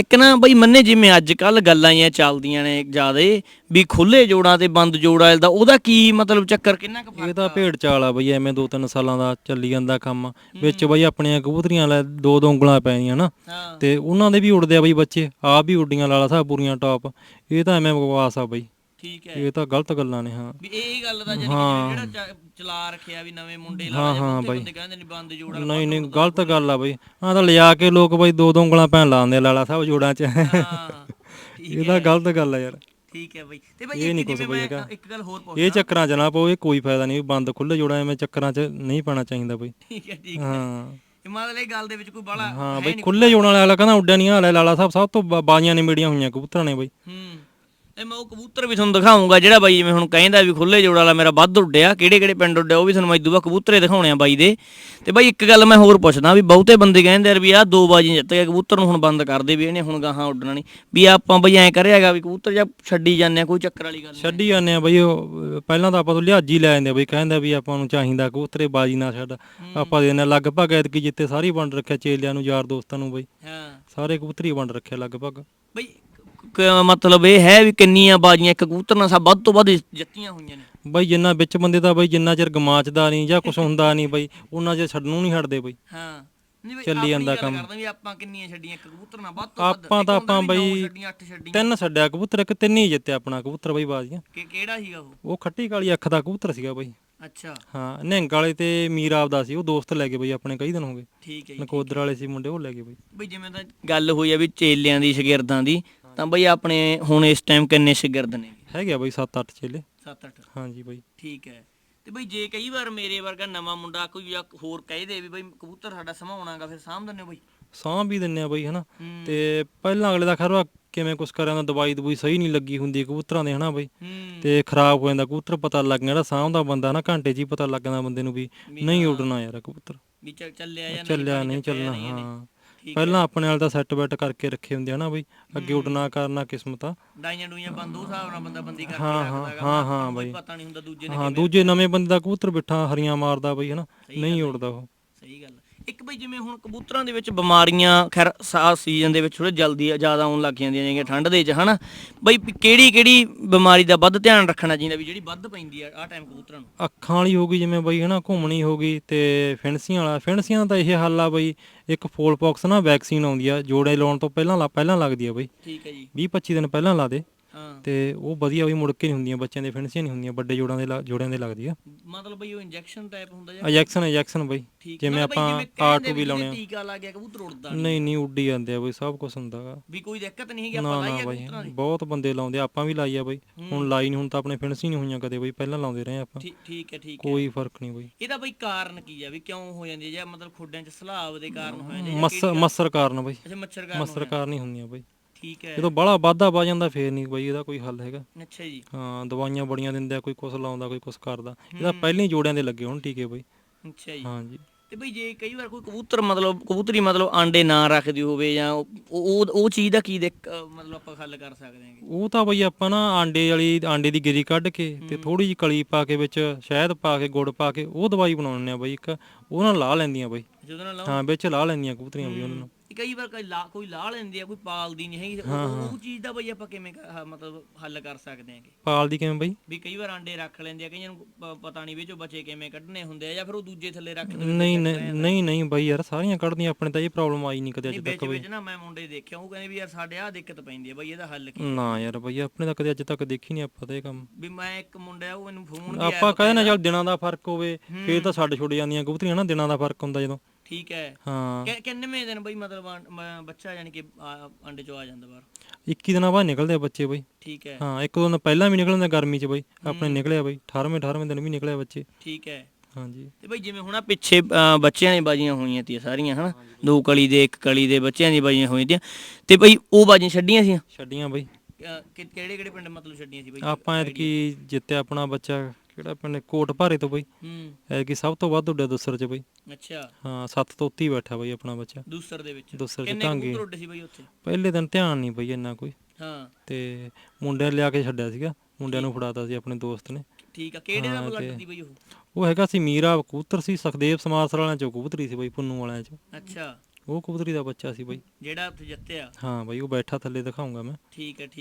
ਇੱਕ ਨਾ ਬਈ ਮੰਨੇ ਜਿਵੇਂ ਅੱਜ ਕੱਲ ਗੱਲਾਂ ਹੀ ਚੱਲਦੀਆਂ ਨੇ ਜਿਆਦੇ ਵੀ ਖੁੱਲੇ ਜੋੜਾਂ ਤੇ ਬੰਦ ਜੋੜਾਂ ਦਾ ਉਹਦਾ ਕੀ ਮਤਲਬ ਚੱਕਰ ਕਿੰਨਾ ਕੁ ਇਹ ਤਾਂ ਭੇਡ ਚਾਲ ਆ ਬਈ ਐਵੇਂ ਦੋ ਤਿੰਨ ਸਾਲਾਂ ਦਾ ਚੱਲੀ ਜਾਂਦਾ ਕੰਮ। ਵਿੱਚ ਬਈ ਆਪਣੀਆਂ ਕਬੂਤਰੀਆਂ ਲੈ ਦੋ ਦੋ ਉਂਗਲਾਂ ਪੈਣੀਆਂ ਨਾ। ਤੇ ਉਹਨਾਂ ਦੇ ਵੀ ਉੜਦੇ ਆ ਬਈ ਬੱਚੇ ਆਪ ਵੀ ਉੱਡੀਆਂ ਲਾਲਾ ਸਾਹਿਬ ਪੂਰੀਆਂ ਟੌਪ ਇਹ ਤਾਂ ਐਵੇਂ ਬਕਵਾਸ ਆ ਬਈ। ਠੀਕ ਹੈ। ਇਹ ਤਾਂ ਗਲਤ ਗੱਲਾਂ ਨੇ ਹਾਂ। ਵੀ ਇਹ ਗੱਲ ਦਾ ਜਾਨੀ ਜਿਹੜਾ ਚਲਾ ਰੱਖਿਆ ਵੀ ਨਵੇਂ ਮੁੰਡੇ ਲਾ ਹਾਂ, ਜਾਂ ਹਾਂ ਬਹੁਤੇ ਬਾਈ। ਬੰਦੇ ਕਹਿੰਦੇ ਨੇ ਬੰਦ ਜੋੜਾ ਨਹੀਂ ਨਹੀਂ ਗਲਤ ਗੱਲ ਆ ਬਈ। ਆ ਤਾਂ ਲਿਜਾ ਕੇ ਲੋਕ ਬਈ ਦੋ ਦੋ ਉਂਗਲਾਂ ਪੈਣ ਲਾਉਂਦੇ ਲਾਲਾ ਸਾਹਿਬ ਜੋੜਾਂ 'ਚ। ਇਹ ਤਾਂ ਗਲਤ ਗੱਲ ਆ ਯਾਰ। ਠੀਕ ਹੈ ਬਈ। ਤੇ ਬਈ ਇਹ ਇੱਕ ਨਹੀਂ ਜਿਵੇਂ ਬਈ। ਇੱਕ ਗੱਲ ਹੋਰ ਪੁੱਛ ਇਹ ਚੱਕਰਾਂ 'ਚ ਨਾ ਪਓ ਇਹ ਕੋਈ ਫਾਇਦਾ ਨਹੀਂ ਬੰਦ ਖੁੱਲੇ ਜੋੜਾਂ ਐਵੇਂ ਚੱਕਰਾਂ 'ਚ ਨਹੀਂ ਪੈਣਾ ਚਾਹੀਦਾ ਬਈ। ਠੀਕ ਹੈ ਠੀਕ ਹੈ। ਹਾਂ। ਮਤਲਬ ਇਹ ਗੱਲ ਦੇ ਵਿੱਚ ਕੋਈ ਬੜਾ ਹਾਂ ਬਈ ਖੁੱਲੇ ਜੋੜਾਂ ਵਾਲਾ ਕਹਿੰਦਾ ਉੱਡਿਆ ਨਹੀਂ ਹਾਲੇ ਲਾਲਾ ਸਾਹਿਬ ਸਭ ਤੋਂ ਬਾਜ਼ੀਆਂ ਨੇ ਮੇੜੀਆਂ ਹੋਈਆਂ ਕਬੂਤਰਾਂ ਨੇ ਬਈ। ਹੂੰ। ਇਹ ਮੈਂ ਉਹ ਕਬੂਤਰ ਵੀ ਤੁਹਾਨੂੰ ਦਿਖਾਉਂਗਾ ਜਿਹੜਾ ਬਾਈ ਜਿਵੇਂ ਹੁਣ ਕਹਿੰਦਾ ਵੀ ਖੁੱਲੇ ਜੋੜ ਵਾਲਾ ਮੇਰਾ ਵੱਧ ਉੱਡਿਆ ਕਿਹੜੇ ਕਿਹੜੇ ਪਿੰਡ ਉੱਡਿਆ ਉਹ ਵੀ ਤੁਹਾਨੂੰ ਮੈਂ ਦੂਆ ਕਬੂਤਰੇ ਦਿਖਾਉਣੇ ਆ ਬਾਈ ਦੇ। ਤੇ ਬਾਈ ਇੱਕ ਗੱਲ ਮੈਂ ਹੋਰ ਪੁੱਛਦਾ ਵੀ ਬਹੁਤੇ ਬੰਦੇ ਕਹਿੰਦੇ ਯਾਰ ਵੀ ਆਹ ਦੋ ਬਾਜੀ ਜਿੱਤ ਗਿਆ ਕਬੂਤਰ ਨੂੰ ਹੁਣ ਬੰਦ ਕਰ ਦੇ ਵੀ ਇਹਨੇ ਹੁਣ ਗਾਹਾਂ ਉੱਡਣਾ ਨਹੀਂ। ਵੀ ਆਪਾਂ ਬਈ ਐਂ ਕਰਿਆਗਾ ਵੀ ਕਬੂਤਰ ਜਾਂ ਛੱਡੀ ਜਾਂਦੇ ਆ ਕੋਈ ਚੱਕਰ ਵਾਲੀ ਗੱਲ ਨਹੀਂ। ਛੱਡੀ ਜਾਂਦੇ ਆ ਬਈ ਉਹ ਪਹਿਲਾਂ ਤਾਂ ਆਪਾਂ ਤੋਂ ਲਿਹਾਜੀ ਲੈ ਜਾਂਦੇ ਆ ਬਈ ਕਹਿੰਦੇ ਵੀ ਆਪਾਂ ਨੂੰ ਚਾਹੀਦਾ ਕਬੂਤਰੇ ਬਾਜੀ ਨਾ ਛੱਡ। ਆਪਾਂ ਦੇ ਨੇ ਲਗਭਗ ਐਤਕੀ ਜਿੱਤੇ ਸਾਰੀ ਵੰਡ ਰੱਖਿਆ ਚੇਲਿਆਂ ਨੂੰ ਯਾਰ ਦੋਸਤਾਂ ਨੂੰ ਬਈ। ਹਾਂ। ਸਾਰੇ ਕਬੂਤਰੀ ਵੰਡ ਰੱਖਿਆ ਲਗਭਗ। ਬਈ ਕ- ਮਤਲਬ ਇਹ ਹੈ ਵੀ ਕਿੰਨੀਆਂ ਬਾਜੀਆਂ ਇੱਕ ਕਬੂਤਰ ਨਾਲ ਸਭ ਵੱਧ ਤੋਂ ਵੱਧ ਜਿੱਤੀਆਂ ਹੋਈਆਂ ਨੇ। ਬਈ ਜਿੰਨਾ ਵਿੱਚ ਬੰਦੇ ਦਾ ਬਈ ਜਿੰਨਾ ਚਿਰ ਗਮਾਚਦਾ ਨਹੀਂ ਜਾਂ ਕੁਝ ਹੁੰਦਾ ਨਹੀਂ ਬਈ ਉਹਨਾਂ ਚਿਰ ਛੱਡਣੋਂ ਨਹੀਂ ਹਟਦੇ ਬਈ। ਹਾਂ। ਨਹੀਂ ਬਈ ਚੱਲੀ ਜਾਂਦਾ ਕੰਮ। ਕਰਦਾ ਵੀ ਆਪਾਂ ਕਿੰਨੀਆਂ ਛੱਡੀਆਂ ਇੱਕ ਕਬੂਤਰ ਨਾਲ ਵੱਧ ਤੋਂ ਵੱਧ। ਆਪਾਂ ਇੱਕ ਤਾਂ ਹੁੰਦਾ ਆਪਾਂ ਵੀ ਨੌ ਬਈ ਛੱਡੀਆਂ ਅੱਠ ਛੱਡੀਆਂ। ਤਿੰਨ ਛੱਡਿਆ ਕਬੂਤਰ ਇੱਕ ਤਿੰਨ ਹੀ ਜਿੱਤਿਆ ਆਪਣਾ ਕਬੂਤਰ ਬਈ ਬਾਜ਼ੀਆਂ। ਕਿ ਕਿਹੜਾ ਸੀਗਾ ਉਹ? ਉਹ ਖੱਟੀ ਕਾਲੀ ਅੱਖ ਦਾ ਕਬੂਤਰ ਸੀਗਾ ਬਈ। ਅੱਛਾ। ਹਾਂ ਨਿਹੰਗ ਵਾਲੇ ਤੇ ਮੀਰ ਆਪਦਾ ਸੀ ਉਹ ਦੋਸਤ ਲੈ ਗਏ ਬਈ ਆਪਣੇ ਕਈ ਦਿਨ ਹੋ ਗਏ। ਠੀਕ ਹੈ ਜੀ ਨਕੋਦਰ ਵਾਲੇ ਸੀ ਮੁੰਡੇ ਉਹ ਲੈ ਗਏ ਬਈ। ਬਈ ਜਿਵੇਂ ਤਾਂ ਗੱਲ ਹੋਈ ਆ ਵੀ ਚੇਲਿਆਂ ਦੀ ਸ਼ਾਗਿਰਦਾਂ ਦੀ ਤਾਂ ਬਈ ਆਪਣੇ ਹੁਣ ਇਸ ਟਾਈਮ ਕਿੰਨੇ ਸ਼ਾਗਿਰਦ ਨੇ? ਹੈਗੇ ਆ ਬਈ 7-8 ਚੇਲੇ। 7-8 ਹਾਂਜੀ ਬਈ। ਠੀਕ ਹੈ। ਤੇ ਬਈ ਜੇ ਕਈ ਵਾਰ ਮੇਰੇ ਵਰਗਾ ਨਵਾਂ ਮੁੰਡਾ ਕੋਈ ਜਾਂ ਹੋਰ ਕਹਿ ਦੇ ਵੀ ਬਈ ਕਬੂਤਰ ਸਾਡਾ ਸਮਾਉਣਾਗਾ ਫਿਰ ਸਾਂਭ ਹੋ ਬਈ? ਸਾਂਭ ਵੀ ਦਿੰਨੇ ਆ ਬਈ ਹਨਾ? ਹੂੰ। ਤੇ ਪਹਿਲਾਂ ਅਗਲੇ ਦਾ ਖਰਵਾ ਕਿਵੇਂ ਕੁਛ ਕਰਿਆ ਦਾ ਦਵਾਈ ਦਵਾਈ ਸਹੀ ਨਹੀਂ ਲੱਗੀ ਹੁੰਦੀ ਕਬੂਤਰਾਂ ਦੇ ਹਨਾ ਬਈ? ਹੂੰ। ਤੇ ਖਰਾਬ ਹੋ ਜਾਂਦਾ ਕਬੂਤਰ ਪਤਾ ਲੱਗ ਜਿਹੜਾ ਸਾਂਭਦਾ ਬੰਦਾ ਨਾ ਘੰਟੇ 'ਚ ਹੀ ਪਤਾ ਲੱਗ ਜਾਂਦਾ ਬੰਦੇ ਨੂੰ ਵੀ ਨਹੀਂ ਉੱਡਣਾ ਯਾਰ ਕਬੂਤਰ। ਵੀ ਚੱਲ ਚੱਲਿਆ ਜਾਂ ਚੱਲਿਆ ਨਹੀਂ ਚੱਲਣਾ। ਹਾਂ। ਪਹਿਲਾਂ ਆਪਣੇ ਵਾਲ ਦਾ ਸੈੱਟ ਬੈਟ ਕਰਕੇ ਰੱਖੇ ਹੁੰਦੇ ਹਨਾ ਬਈ ਅੱਗੇ ਉੱਡਣਾ ਕਰਨਾ ਕਿਸਮਤ ਆ। ਡਾਈਆਂ ਡੂਈਆਂ ਬੰਦ ਹਿਸਾਬ ਨਾਲ ਬੰਦਾ ਬੰਦੀ ਕਰਕੇ ਹਾਂ, ਰੱਖਦਾ ਹੈਗਾ। ਹਾਂ, ਹਾਂ ਬਈ। ਪਤਾ ਨਹੀਂ ਹੁੰਦਾ ਦੂਜੇ ਨੇ ਹਾਂ ਦੂਜੇ ਨਵੇਂ ਬੰਦੇ ਦਾ ਕਬੂਤਰ ਬਿਠਾ ਹਰੀਆਂ ਮਾਰਦਾ ਬਈ ਹਨਾ। ਨਹੀਂ ਉੱਡਦਾ ਉਹ। ਸਹੀ ਗੱਲ ਇੱਕ ਬਈ ਜਿਵੇਂ ਹੁਣ ਕਬੂਤਰਾਂ ਦੇ ਵਿੱਚ ਬਿਮਾਰੀਆਂ ਖੈਰ ਸਾਹ ਸੀਜ਼ਨ ਦੇ ਵਿੱਚ ਥੋੜੇ ਜਲਦੀ ਜ਼ਿਆਦਾ ਆਉਣ ਲੱਗ ਜਾਂਦੀਆਂ ਨੇ ਠੰਡ ਦੇ ਵਿੱਚ ਹਨਾ? ਬਈ ਕਿਹੜੀ ਕਿਹੜੀ ਬਿਮਾਰੀ ਦਾ ਵੱਧ ਧਿਆਨ ਰੱਖਣਾ ਚਾਹੀਦਾ ਵੀ ਜਿਹੜੀ ਵੱਧ ਪੈਂਦੀ ਆ ਆ ਟਾਈਮ ਕਬੂਤਰਾਂ ਨੂੰ? ਅੱਖਾਂ ਵਾਲੀ ਹੋ ਗਈ ਜਿਵੇਂ ਬਈ ਹਨਾ ਘੁੰਮਣੀ ਹੋ ਗਈ ਤੇ ਫਿੰਸੀਆਂ ਵਾਲਾ ਫਿੰਸੀਆਂ ਦਾ ਇਹ ਹੱਲ ਆ ਬਈ ਇੱਕ ਫੋਲ ਪੌਕਸ ਨਾ ਵੈਕਸੀਨ ਆਉਂਦੀ ਆ ਜੋੜੇ ਲਾਉਣ ਤੋਂ ਪਹਿਲਾਂ ਪਹਿਲਾਂ ਲੱਗਦੀ ਆ ਬਈ। ਠੀਕ ਹੈ ਜੀ। 20 25 ਦਿਨ ਪਹਿਲਾਂ ਲਾ ਦੇ। ਹਾਂ। ਤੇ ਉਹ ਵਧੀਆ ਬਈ ਮੁੜ ਕੇ ਨਹੀਂ ਹੁੰਦੀਆਂ ਬੱਚਿਆਂ ਦੇ ਫਿੰਸੀਆਂ ਨਹੀਂ ਹੁੰਦੀਆਂ ਵੱਡੇ ਜੋੜਾਂ ਦੇ ਲਾ- ਜੋੜਿਆਂ ਦੇ ਲੱਗਦੀ ਆ। ਮਤਲਬ ਬਈ ਉਹ ਇੰਜੈਕਸ਼ਨ ਟਾਈਪ ਹੁੰਦਾ ਜਾਂ ਇੰਜੈਕਸ਼ਨ ਇੰਜੈਕਸ਼ਨ ਬਈ। ਠੀਕ ਜਿਵੇਂ ਮਤਲਬ ਬਈ ਆਪਾਂ ਕਹਿੰਦੇ ਆਟੂ ਵੀ ਲਾਉਣੇ ਆ। ਟੀਕਾ ਲਾ ਗਿਆ ਕਬੂਤਰ ਉੜਦਾ। ਨਹੀਂ ਨਹੀਂ ਉੱਡੀ ਜਾਂਦੇ ਆ ਬਈ ਸਭ ਕੁਝ ਹੁੰਦਾਗਾ ਵੀ ਕੋਈ ਦਿੱਕਤ ਨਹੀਂ ਹੈਗੀ ਨਾ ਆਪਾਂ ਨਾ ਲਾਈਏ ਬਾਈ ਕਬੂਤਰਾਂ ਦੀ। ਬਹੁਤ ਬੰਦੇ ਲਾਉਂਦੇ ਆ, ਆਪਾਂ ਵੀ ਲਾਈ ਆ ਬਈ। ਹੁਣ ਲਾਈ ਨਹੀਂ ਹੁਣ ਤਾਂ ਆਪਣੇ ਫਿੰਸੀ ਨਹੀਂ ਹੋਈਆਂ ਕਦੇ ਬਈ ਪਹਿਲਾਂ ਲਾਉਂਦੇ ਰਹੇ ਆਪਾਂ। ਠੀਕ ਠੀਕ ਹੈ ਠੀਕ ਹੈ। ਕੋਈ ਫ਼ਰਕ ਨਹੀਂ ਬਈ। ਇਹਦਾ ਬਈ ਕਾਰਨ ਕੀ ਆ ਵੀ ਕਿਉਂ ਹੋ ਜਾਂਦੀ ਹੈ ਜਾਂ ਮਤਲਬ ਖੋਡਿਆਂ 'ਚ ਸਲਾਬ ਦੇ ਕਾਰਨ ਹੋ ਜਾਂਦੀ ਹੈ ਜਾਂ ਮੱਸਰ ਮੱਸਰ ਕਾਰਨ ਬਈ। ਅੱਛਾ ਮੱਛਰ ਕਾਰਨ ਮੱਸਰ ਕਾਰਨ ਹੀ ਹੁੰਦੀਆਂ ਬਈ। ਠੀਕ ਹੈ। ਜਦੋਂ ਬਾਹਲਾ ਵਾਧਾ ਵਾ ਜਾਂਦਾ ਫੇਰ ਨਹੀਂ ਬਈ ਇਹਦਾ ਕੋਈ ਹੱਲ ਹੈਗਾ। ਅੱਛਾ ਜੀ। ਹਾਂ ਦਵਾਈਆਂ ਬੜੀਆਂ ਦਿੰਦੇ ਆ ਕੋਈ ਕੁਛ ਲਾਉਂਦਾ ਕੋਈ ਕੁਛ ਕਰਦਾ। ਇਹਦਾ ਪਹਿਲਾਂ ਹੀ ਜੋੜਿਆਂ ਦੇ ਲੱਗੇ ਹੁਣ ਟੀਕੇ ਬਈ। ਅੱਛਾ ਜੀ। ਹਾਂਜੀ। ਤੇ ਬਈ ਜੇ ਕਈ ਵਾਰ ਕੋਈ ਕਬੂਤਰ ਮਤਲਬ ਕਬੂਤਰੀ ਮਤਲਬ ਆਂਡੇ ਨਾ ਰੱਖਦੀ ਹੋਵੇ ਜਾਂ ਉਹ ਉਹ ਚੀਜ਼ ਦਾ ਕੀ ਦਿੱਕ ਮਤਲਬ ਆਪਾਂ ਹੱਲ ਕਰ ਸਕਦੇ ਹਾਂਗੇ? ਉਹ ਤਾਂ ਬਈ ਆਪਾਂ ਨਾ ਆਂਡੇ ਵਾਲੀ ਆਂਡੇ ਦੀ ਗਿਰੀ ਕੱਢ ਕੇ ਤੇ ਥੋੜੀ ਜਿਹੀ ਕਲੀ ਪਾ ਕੇ ਵਿੱਚ ਸ਼ਹਿਦ ਪਾ ਕੇ ਗੁੜ ਪਾ ਕੇ ਉਹ ਦਵਾਈ ਬਣਾਉਣੇ ਆ ਬਈ ਇੱਕ। ਉਹ ਨਾਲ ਲਾ ਲੈਂਦੀਆਂ ਬਈ। ਜਦੋਂ ਨਾਲ ਲਾਓ। ਹਾਂ ਵਿੱਚ ਲਾ ਲੈਂਦੀਆਂ ਕਬੂਤਰੀਆਂ ਵੀ ਉਹਨਾਂ ਨੂੰ। ਇਹ ਕਈ ਵਾਰ ਕੋਈ ਲਾ ਕੋਈ ਲਾ ਲੈਂਦੀ ਆ ਕੋਈ ਪਾਲਦੀ ਨਹੀਂ ਹੈਗੀ। ਉਹ ਉਹ ਚੀਜ਼ ਦਾ ਬਈ ਆਪਾਂ ਕਿਵੇਂ ਕ- ਮਤਲਬ ਹੱਲ ਕਰ ਸਕਦੇ ਹਾਂਗੇ। ਪਾਲਦੀ ਕਿਵੇਂ ਬਈ? ਵੀ ਕਈ ਵਾਰ ਆਂਡੇ ਰੱਖ ਲੈਂਦੇ ਆ ਕਈਆਂ ਨੂੰ ਪ- ਪਤਾ ਨਹੀਂ ਵਿੱਚੋਂ ਬੱਚੇ ਕਿਵੇਂ ਕੱਢਣੇ ਹੁੰਦੇ ਆ ਜਾਂ ਫਿਰ ਉਹ ਦੂਜੇ ਥੱਲੇ ਰੱਖ ਦਿੰਦੇ ਨਹੀਂ ਨਹੀਂ ਨਹੀਂ ਨਹੀਂ ਬਈ ਯਾਰ ਸਾਰੀਆਂ ਕੱਢਦੀਆਂ ਆਪਣੇ ਤਾਂ ਇਹ ਪ੍ਰੋਬਲਮ ਆਈ ਨਹੀਂ ਕਦੇ ਅੱਜ ਨਹੀਂ ਤੱਕ ਵਿੱਚ ਵਿੱਚ ਨਾ ਮੈਂ ਮੁੰਡੇ ਦੇਖਿਆ ਉਹ ਕਹਿੰਦੇ ਵੀ ਯਾਰ ਸਾਡੇ ਆਹ ਦਿੱਕਤ ਪੈਂਦੀ ਆ ਬਈ ਇਹਦਾ ਹੱਲ ਕੀ ਨਾ ਯਾਰ ਬਈ ਆਪਣੇ ਤਾਂ ਕਦੇ ਅੱਜ ਤੱਕ ਦੇਖੀ ਨਹੀਂ ਆਪਾਂ ਤਾਂ ਇਹ ਕੰਮ। ਵੀ ਮੈਂ ਇੱਕ ਮੁੰਡਾ ਉਹ ਮੈਨੂੰ ਫੋਨ ਵੀ ਆਪਾਂ ਕਹਿੰਦੇ ਨਾ ਚੱਲ ਦਿਨਾਂ ਦਾ ਫ਼ਰਕ ਹੋਵੇ ਫੇਰ ਤਾਂ ਛੱਡ ਛੁੱਟ ਜਾਂਦੀਆਂ ਕਬੂਤਰੀਆਂ ਨਾ ਦਿਨਾਂ ਦਾ ਫ਼ਰਕ ਹੁੰਦਾ ਜਦੋਂ। ਠੀਕ ਹੈ। ਹਾਂ। ਕਿ- ਕਿੰਨਵੇਂ ਦਿਨ ਬਈ ਮਤਲਬ ਆਂ- ਮ- ਬੱਚਾ ਯਾਨੀ ਕਿ ਆ- ਅੰਡੇ ਚੋਂ ਆ ਜਾਂਦਾ ਬਾਹਰ? 21 ਦਿਨਾਂ ਬਾਅਦ ਨਿਕਲਦੇ ਆ ਬੱਚੇ ਬਈ। ਠੀਕ ਹੈ। ਹਾਂ ਇੱਕ ਦੋ ਦਿਨ ਪਹਿਲਾਂ ਵੀ ਨਿਕਲਦੇ ਆ ਗਰਮੀ 'ਚ ਬਈ ਆਪਣੇ ਨਿਕਲਿਆ ਬਈ 18ਵੇਂ 18ਵੇਂ ਦਿਨ ਵੀ ਨਿਕਲਿਆ ਬੱਚੇ। ਠੀਕ ਹੈ। ਹਾਂਜੀ। ਤੇ ਬਈ ਜਿਵੇਂ ਹੁਣ ਆ ਪਿੱਛੇ ਅ, ਬੱਚਿਆਂ ਦੀ ਬਾਜੀਆਂ ਹੋਈਆਂ ਤੀਆਂ ਸਾਰੀਆਂ ਹਨਾ? ਦੋ ਕਲੀ ਦੇ ਇੱਕ ਕਲੀ ਦੇ ਬੱਚਿਆਂ ਦੀ ਬਾਜੀਆਂ ਹੋਈਆਂ ਤੀਆਂ। ਤੇ ਬਈ ਉਹ ਬਾਜੀਆਂ ਛੱਡੀਆਂ ਸੀ ਛੱਡੀਆਂ ਬਈ। ਕਿਹੜੇ ਕਿਹੜੇ ਪਿੰਡ ਮਤਲਬ ਛੱਡੀਆਂ ਸੀ ਬਈ? ਆਪਾਂ ਐਤਕੀ ਜਿੱਤਿਆ ਆਪਣਾ ਬੱਚਾ ਕਿਹੜਾ ਪਿੰਡ ਕੋਟ ਭਾਰੇ ਤੋਂ ਬਈ। ਹੂੰ। ਐਤਕੀ ਸਭ ਤੋਂ ਵੱਧ ਉੱਡਿਆ ਦੁਸਰ 'ਚ ਬਈ। ਅੱਛਾ। ਹਾਂ ਸੱਤ ਤੋਂ ਉੱਤੀ ਬੈਠਾ ਬਈ ਆਪਣਾ ਬੱਚਾ। ਦੂਸਰ ਦੇ ਵਿੱਚ। ਦੂਸਰ 'ਚ ਕਿੰਨੇ ਢਾਂਗੇ ਕਬੂਤਰ ਉੱਡੇ ਸੀ ਬਈ ਉੱਥੇ? ਪਹਿਲੇ ਦਿਨ ਧਿਆਨ ਨਹੀਂ ਬਈ ਇੰਨਾ ਕੋਈ। ਹਾਂ। ਤੇ ਮੁੰਡਿਆਂ ਨੇ ਲਿਆ ਕੇ ਛੱਡਿਆ ਸੀਗਾ। ਮੁੰਡਿਆਂ ਨੂੰ ਫੜਾਤਾ ਸੀ ਆਪਣੇ ਦੋਸਤ ਨੇ। ਠੀਕ ਆ ਕਿਹੜੇ ਦਾ ਬਲੱਡ ਦੀ ਬਈ ਉਹ? ਉਹ ਹੈਗਾ ਸੀ ਮੀਰਾ ਕਬੂਤਰ ਸੀ ਸੁਖਦੇਵ ਸਮਾਸਰ ਵਾਲਿਆਂ ਚੋਂ ਕਬੂਤਰੀ ਸੀ ਬਈ ਪੁੰਨੂ ਵਾਲਿਆਂ ਚੋਂ। ਅੱਛਾ। ਉਹ ਕਬੂਤਰੀ ਦਾ ਬੱਚਾ ਸੀ ਬਈ। ਜਿਹੜਾ ਉੱਥੇ ਜਿੱਤਿਆ। ਹਾਂ ਬਈ ਉਹ ਬੈਠਾ ਥੱਲੇ ਦਿਖਾਉਂਗਾ ਮੈਂ। ਠੀਕ ਹੈ ਠੀਕ